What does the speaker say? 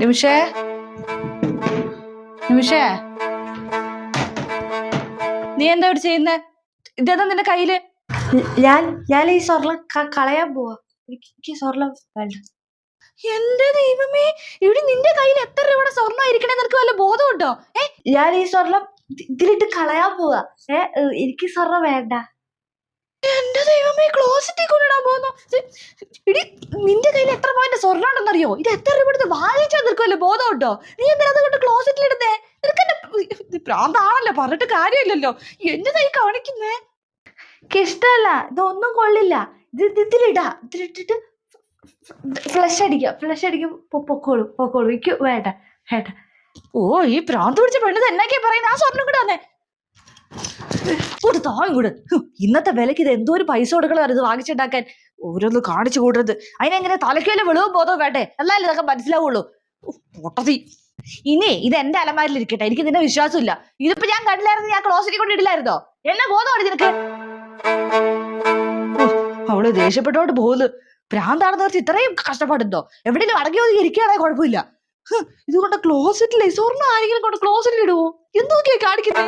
നിമിഷേ? നിമിഷേ? നീ എന്താ ഇവിടെ ചെയ്യുന്നേ? ഇതെന്താ നിന്റെ കയ്യിൽ? ഞാൻ ഞാൻ ഈ സ്വർണം കളയാൻ പോവാ. എനിക്ക് എനിക്ക് സ്വർണം വേണ്ട. എന്റെ ദൈവമേ ഇവിടെ നിന്റെ കയ്യിൽ എത്ര രൂപയുടെ സ്വർണം ഇരിക്കണേ നിനക്ക് വല്ല ബോധമുണ്ടോ? ഏ? ഞാൻ ഈ സ്വർണം ഇതിലിട്ട് കളയാൻ പോവാ. ഏ ഏ, എനിക്ക് സ്വർണം വേണ്ട. എന്റെ ദൈവമേ ക്ലോസിറ്റി കൊണ്ടിടാൻ പോകുന്നു ഇടി നിന്റെ കയ്യിൽ എത്ര പോയിന്റ് സ്വർണം ഉണ്ടെന്നറിയോ ഇത് എത്ര രൂപ എടുത്ത് വാങ്ങിച്ചാൽ നിൽക്കുമല്ലോ ബോധം ബോധമുണ്ടോ നീ എന്തിനാ അതുകൊണ്ട് ക്ലോസറ്റിൽ ഇടുന്നേ? നിനക്ക് പ്രാന്താണല്ലോ പറഞ്ഞിട്ട് കാര്യമില്ലല്ലോ. എന്റെ കൈ കാണിക്കുന്നേ? ഇഷ്ടമല്ല ഇതൊന്നും കൊള്ളില്ല. ഇത് ഇത് ഇതിലിടാ ഇതിലിട്ടിട്ട് ഫ്ലഷ് അടിക്കുക. ഫ്ലഷ് അടിക്കും പൊക്കോളൂ പൊക്കോളൂ. എനിക്ക് വേണ്ട വേണ്ട. ഓ ഈ പ്രാന്ത് പിടിച്ച പെണ്ണ് തന്നെ പറയുന്നത് ആ സ്വർണം കൂടെ വന്നേ തായും കൂടെ ഇന്നത്തെ വിലക്ക് ഇത് എന്തോ ഒരു പൈസ കൊടുക്കണം ഇത് വാങ്ങിച്ചുണ്ടാക്കാൻ. ഓരോന്ന് കാണിച്ചു കൂട്ടരുത് അതിനെങ്ങനെ തലയ്ക്ക് വല്ല വെളിവും ബോധവും വേണ്ടേ? എന്നാലും ഇതൊക്കെ മനസ്സിലാവുള്ളൂ. പൊട്ടതി. ഇനി ഇത് എന്റെ അലമാരിൽ ഇരിക്കട്ടെ. എനിക്ക് നിന്റെ വിശ്വാസമില്ല. ഇതിപ്പോ ഞാൻ കണ്ടില്ലായിരുന്നു ഞാൻ ക്ലോസിനെ കൊണ്ട് ഇടില്ലായിരുന്നോ? എന്നെ ബോധമാണ് നിനക്ക്? അവൾ ദേഷ്യപ്പെട്ടോണ്ട് പോകുന്നു. ഭ്രാന്താണെന്ന് വെച്ച് ഇത്രയും കഷ്ടപ്പെടുന്നോ എവിടെയെങ്കിലും അടങ്ങി ഒതുങ്ങി ഇരിക്കുകയാണെങ്കിൽ കുഴപ്പമില്ല. ഇതുകൊണ്ട് ക്ലോസറ്റിലെ സ്വർണം ആരെങ്കിലും കൊണ്ട് ക്ലോസറ്റിൽ ഇടുവോ? എന്തൊക്കെയാ കാണിക്കുന്നേ?